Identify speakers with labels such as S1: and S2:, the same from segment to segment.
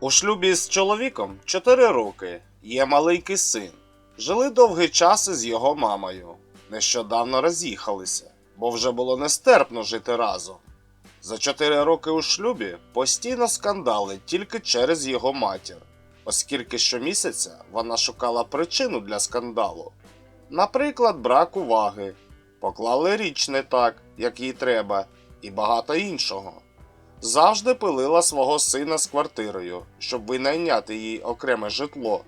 S1: У шлюбі з чоловіком 4 роки. Є маленький син. Жили довгий час із його мамою. Нещодавно роз'їхалися, бо вже було нестерпно жити разом. За 4 роки у шлюбі постійно скандали тільки через його матір, оскільки щомісяця вона шукала причину для скандалу. Наприклад, брак уваги, поклали річ не так, як їй треба, і багато іншого. Завжди пилила свого сина з квартирою, щоб винайняти їй окреме житло.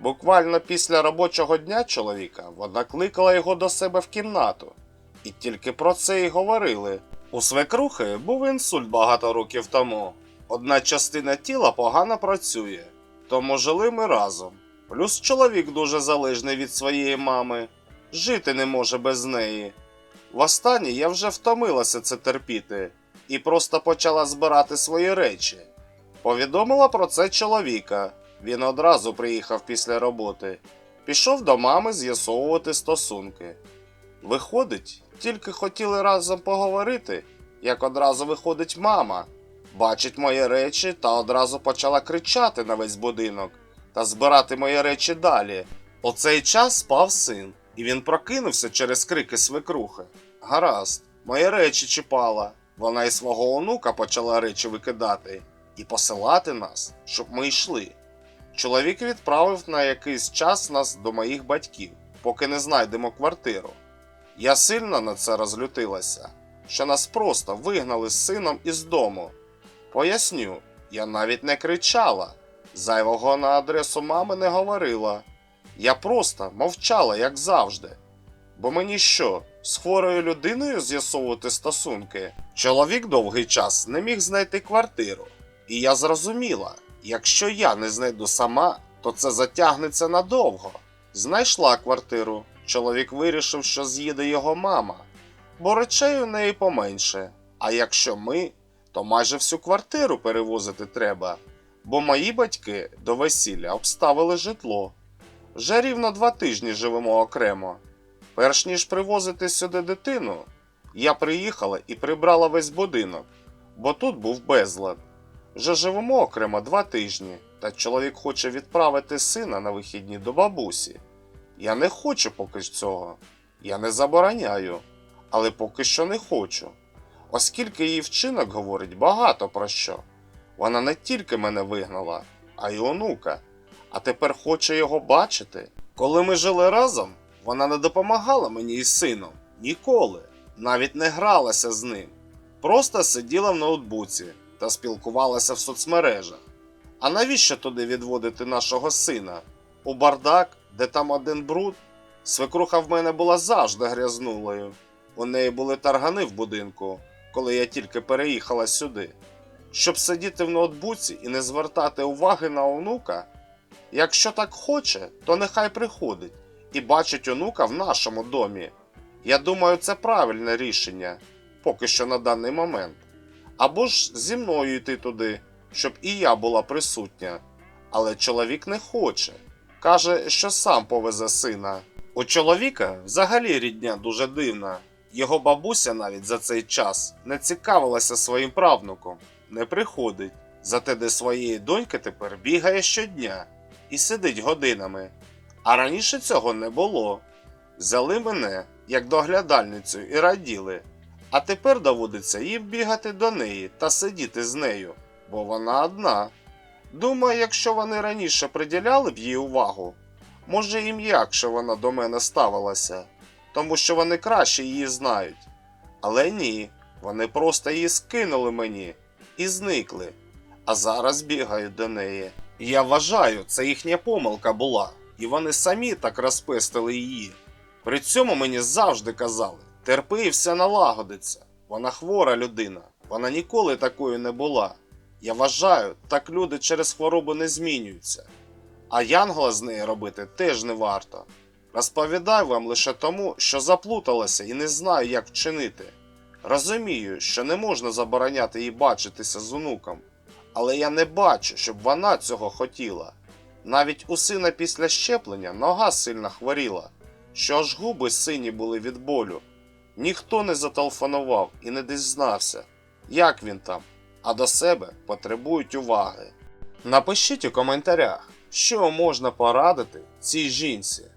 S1: Буквально після робочого дня чоловіка вона кликала його до себе в кімнату, і тільки про це й говорили. У свекрухи був інсульт багато років тому. Одна частина тіла погано працює, тому жили ми разом. Плюс чоловік дуже залежний від своєї мами, жити не може без неї. Востаннє я вже втомилася це терпіти і просто почала збирати свої речі. Повідомила про це чоловіка. Він одразу приїхав після роботи. Пішов до мами з'ясовувати стосунки. Виходить, тільки хотіли разом поговорити, як одразу виходить мама, бачить мої речі та одразу почала кричати на весь будинок та збирати мої речі далі. У цей час спав син, і він прокинувся через крики свекрухи. Гаразд, мої речі чіпала. Вона і свого онука почала речі викидати і посилати нас, щоб ми йшли. Чоловік відправив на якийсь час нас до моїх батьків, поки не знайдемо квартиру. Я сильно на це розлютилася, що нас просто вигнали з сином із дому. Поясню, я навіть не кричала, зайвого на адресу мами не говорила. Я просто мовчала, як завжди. Бо мені що, з хворою людиною з'ясовувати стосунки? Чоловік довгий час не міг знайти квартиру. І я зрозуміла, якщо я не знайду сама, то це затягнеться надовго. Знайшла квартиру. Чоловік вирішив, що з'їде його мама, бо речей у неї поменше. А якщо ми, то майже всю квартиру перевозити треба, бо мої батьки до весілля обставили житло. Вже рівно два тижні живемо окремо. Перш ніж привозити сюди дитину, я приїхала і прибрала весь будинок, бо тут був безлад. Вже живемо окремо два тижні, та чоловік хоче відправити сина на вихідні до бабусі. Я не хочу поки цього. Я не забороняю, але поки що не хочу. Оскільки її вчинок говорить багато про що. Вона не тільки мене вигнала, а й онука, а тепер хоче його бачити. Коли ми жили разом, вона не допомагала мені із сином ніколи, навіть не гралася з ним. Просто сиділа в ноутбуці та спілкувалася в соцмережах. А навіщо туди відводити нашого сина? У бардак, де там один бруд? Свекруха в мене була завжди грязнулою. У неї були таргани в будинку, коли я тільки переїхала сюди. Щоб сидіти в ноутбуці і не звертати уваги на онука. Якщо так хоче, то нехай приходить і бачить онука в нашому домі. Я думаю, це правильне рішення, поки що на даний момент. Або ж зі мною йти туди, щоб і я була присутня. Але чоловік не хоче. Каже, що сам повезе сина. У чоловіка взагалі рідня дуже дивна. Його бабуся навіть за цей час не цікавилася своїм правнуком, не приходить. Зате де своєї доньки тепер бігає щодня і сидить годинами. А раніше цього не було. Взяли мене як доглядальницю і раділи. А тепер доводиться їм бігати до неї та сидіти з нею, бо вона одна. Думаю, якщо вони раніше приділяли б їй увагу, може і м'якше вона до мене ставилася, тому що вони краще її знають. Але ні, вони просто її скинули мені і зникли, а зараз бігають до неї. Я вважаю, це їхня помилка була, і вони самі так розпестили її. При цьому мені завжди казали: терпи і все налагодиться. Вона хвора людина, вона ніколи такою не була. Я вважаю, так люди через хворобу не змінюються. А янгола з неї робити теж не варто. Розповідаю вам лише тому, що заплуталася і не знаю, як вчинити. Розумію, що не можна забороняти їй бачитися з онуком, але я не бачу, щоб вона цього хотіла. Навіть у сина після щеплення нога сильно хворіла, що аж губи сині були від болю. Ніхто не зателефонував і не дізнався, як він там, а до себе потребують уваги. Напишіть у коментарях, що можна порадити цій жінці.